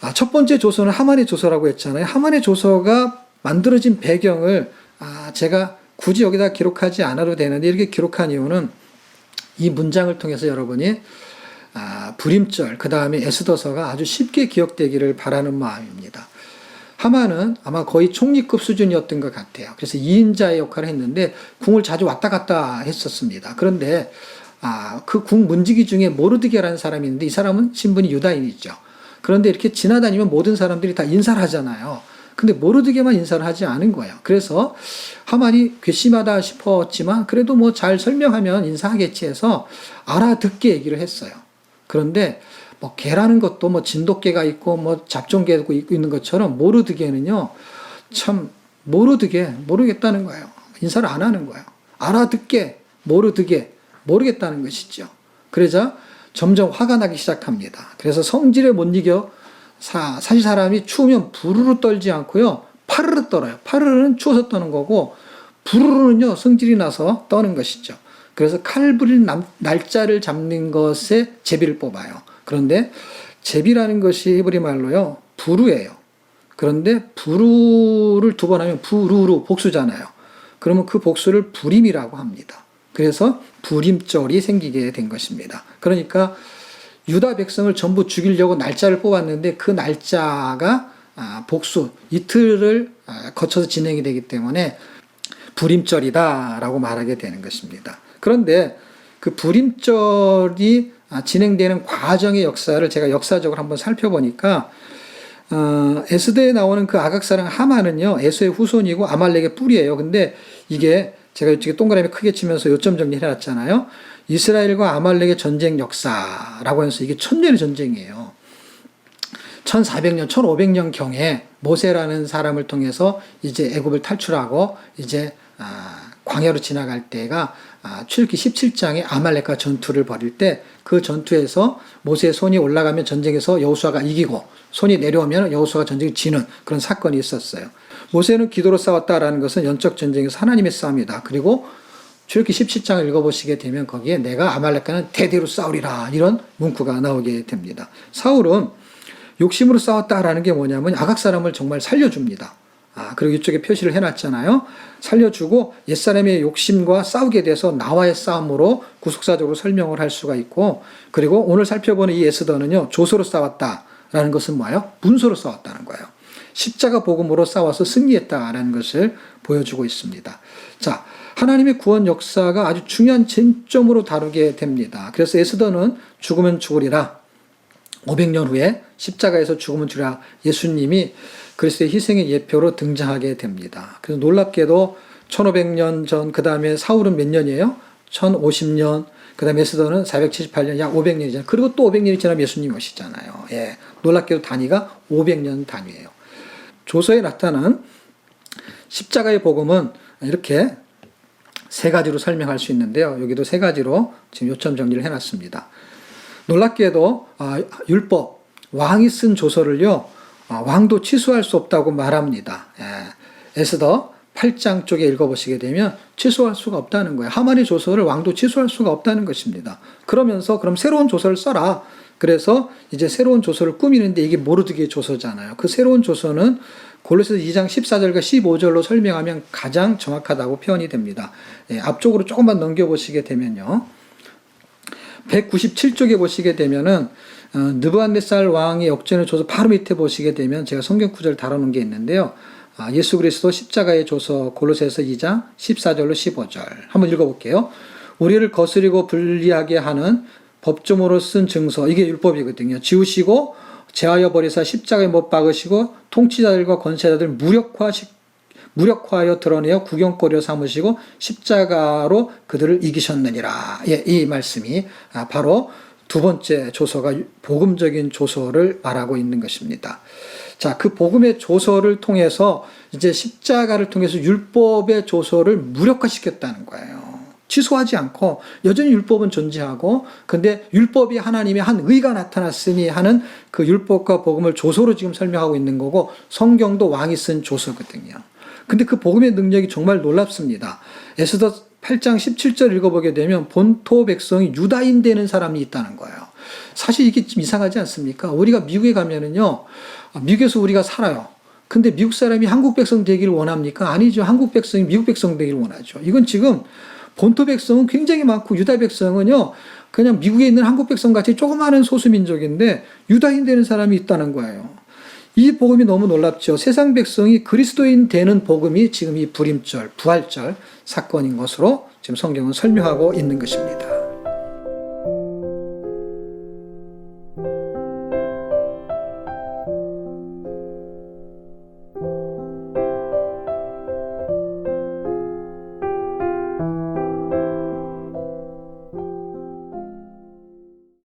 아, 첫 번째 조서는 하만의 조서라고 했잖아요. 하만의 조서가 만들어진 배경을 아, 제가 굳이 여기다 기록하지 않아도 되는데 이렇게 기록한 이유는 이 문장을 통해서 여러분이 아, 불임절 그 다음에 에스더서가 아주 쉽게 기억되기를 바라는 마음입니다. 하만은 아마 거의 총리급 수준이었던 것 같아요. 그래서 2인자의 역할을 했는데 궁을 자주 왔다 갔다 했었습니다. 그런데 아, 그 궁 문지기 중에 모르드게라는 사람이 있는데 이 사람은 신분이 유다인이죠. 그런데 이렇게 지나다니면 모든 사람들이 다 인사를 하잖아요. 근데 모르드게만 인사를 하지 않은 거예요. 그래서 하만이 괘씸하다 싶었지만 그래도 뭐 잘 설명하면 인사하겠지 해서 알아듣게 얘기를 했어요. 그런데 뭐 개라는 것도 뭐 진돗개가 있고 뭐 잡종개도 있고 있는 것처럼 모르드게는요 참 모르드게 모르겠다는 거예요. 인사를 안 하는 거예요. 알아듣게 모르드게 모르겠다는 것이죠. 그러자 점점 화가 나기 시작합니다. 그래서 성질에 못 이겨 사, 사실 사람이 추우면 부르르 떨지 않고요. 파르르 떨어요. 파르르는 추워서 떠는 거고 부르르는요 성질이 나서 떠는 것이죠. 그래서 칼부릴 남- 날짜를 잡는 것에 제비를 뽑아요. 그런데 제비라는 것이 히브리 말로요 부르예요. 그런데 부르를 두 번 하면 부르르 복수잖아요. 그러면 그 복수를 불임이라고 합니다. 그래서 불임절이 생기게 된 것입니다. 그러니까 유다 백성을 전부 죽이려고 날짜를 뽑았는데 그 날짜가 아, 복수 이틀을 아, 거쳐서 진행이 되기 때문에 불임절이다라고 말하게 되는 것입니다. 그런데 그 불임절이 아, 진행되는 과정의 역사를 제가 역사적으로 한번 살펴보니까 어, 에스더에 나오는 그 아각사랑 하만은요 에서의 후손이고 아말렉의 뿌리예요. 근데 이게 제가 이쪽에 동그라미 크게 치면서 요점 정리해 놨잖아요. 이스라엘과 아말렉의 전쟁 역사라고 해서 이게 천년의 전쟁이에요. 1400년, 1500년 경에 모세라는 사람을 통해서 이제 애굽을 탈출하고 이제 아, 광야로 지나갈 때가 아, 출기 17장에 아말렉과 전투를 벌일 때 그 전투에서 모세의 손이 올라가면 전쟁에서 여호수아가 이기고 손이 내려오면 여호수아가 전쟁에 지는 그런 사건이 있었어요. 모세는 기도로 싸웠다라는 것은 연적 전쟁에서 하나님의 싸움이다. 그리고 출기 17장을 읽어보시게 되면 거기에 내가 아말렉과는 대대로 싸우리라 이런 문구가 나오게 됩니다. 사울은 욕심으로 싸웠다라는 게 뭐냐면 아각 사람을 정말 살려줍니다. 아, 그리고 이쪽에 표시를 해놨잖아요. 살려주고 옛사람의 욕심과 싸우게 돼서 나와의 싸움으로 구속사적으로 설명을 할 수가 있고, 그리고 오늘 살펴보는 이 에스더는요, 조서로 싸웠다라는 것은 뭐예요? 문서로 싸웠다는 거예요. 십자가 복음으로 싸워서 승리했다라는 것을 보여주고 있습니다. 자, 하나님의 구원 역사가 아주 중요한 쟁점으로 다루게 됩니다. 그래서 에스더는 죽으면 죽으리라. 500년 후에 십자가에서 죽으면 죽으라 예수님이 그리스도의 희생의 예표로 등장하게 됩니다. 그래서 놀랍게도 1500년 전, 그 다음에 사울은 몇 년이에요? 1050년, 그 다음에 에스더는 478년, 약 500년이 잖아요. 그리고 또 500년이 지나면 예수님이 오시잖아요. 예. 놀랍게도 단위가 500년 단위예요. 조서에 나타난 십자가의 복음은 이렇게 세 가지로 설명할 수 있는데요. 여기도 세 가지로 지금 요점 정리를 해놨습니다. 놀랍게도 아, 율법 왕이 쓴 조서를요 아, 왕도 취소할 수 없다고 말합니다. 예. 에스더 8장 쪽에 읽어보시게 되면 취소할 수가 없다는 거예요. 하만의 조서를 왕도 취소할 수가 없다는 것입니다. 그러면서 그럼 새로운 조서를 써라. 그래서 이제 새로운 조서를 꾸미는데 이게 모르드게 조서잖아요. 그 새로운 조서는 골로새서 2장 14절과 15절로 설명하면 가장 정확하다고 표현이 됩니다. 예, 앞쪽으로 조금만 넘겨보시게 되면요. 197쪽에 보시게 되면은 어, 느부갓네살 왕의 역전을 줘서 바로 밑에 보시게 되면 제가 성경 구절 다뤄놓은 게 있는데요. 아, 예수 그리스도 십자가의 조서 골로새서 2장 14절로 15절 한번 읽어볼게요. 우리를 거스리고 불리하게 하는 법조모로 쓴 증서 이게 율법이거든요. 지우시고 제하여 버리사 십자가에 못 박으시고 통치자들과 권세자들 무력화시 무력화하여 드러내어 구경거리로 삼으시고 십자가로 그들을 이기셨느니라. 예, 이 말씀이 아, 바로 두 번째 조서가 복음적인 조서를 말하고 있는 것입니다. 자, 그 복음의 조서를 통해서 이제 십자가를 통해서 율법의 조서를 무력화시켰다는 거예요. 취소하지 않고 여전히 율법은 존재하고 근데 율법이 하나님의 한 의가 나타났으니 하는 그 율법과 복음을 조서로 지금 설명하고 있는 거고 성경도 왕이 쓴 조서거든요. 근데 그 복음의 능력이 정말 놀랍습니다. 에스더 8장 17절 읽어보게 되면 본토 백성이 유다인 되는 사람이 있다는 거예요. 사실 이게 좀 이상하지 않습니까? 우리가 미국에 가면은요, 아, 미국에서 우리가 살아요. 근데 미국 사람이 한국 백성 되기를 원합니까? 아니죠. 한국 백성이 미국 백성 되기를 원하죠. 이건 지금 본토 백성은 굉장히 많고 유다 백성은요, 그냥 미국에 있는 한국 백성 같이 조그마한 소수 민족인데 유다인 되는 사람이 있다는 거예요. 이 복음이 너무 놀랍죠. 세상 백성이 그리스도인 되는 복음이 지금 이 불임절, 부활절 사건인 것으로 지금 성경은 설명하고 있는 것입니다.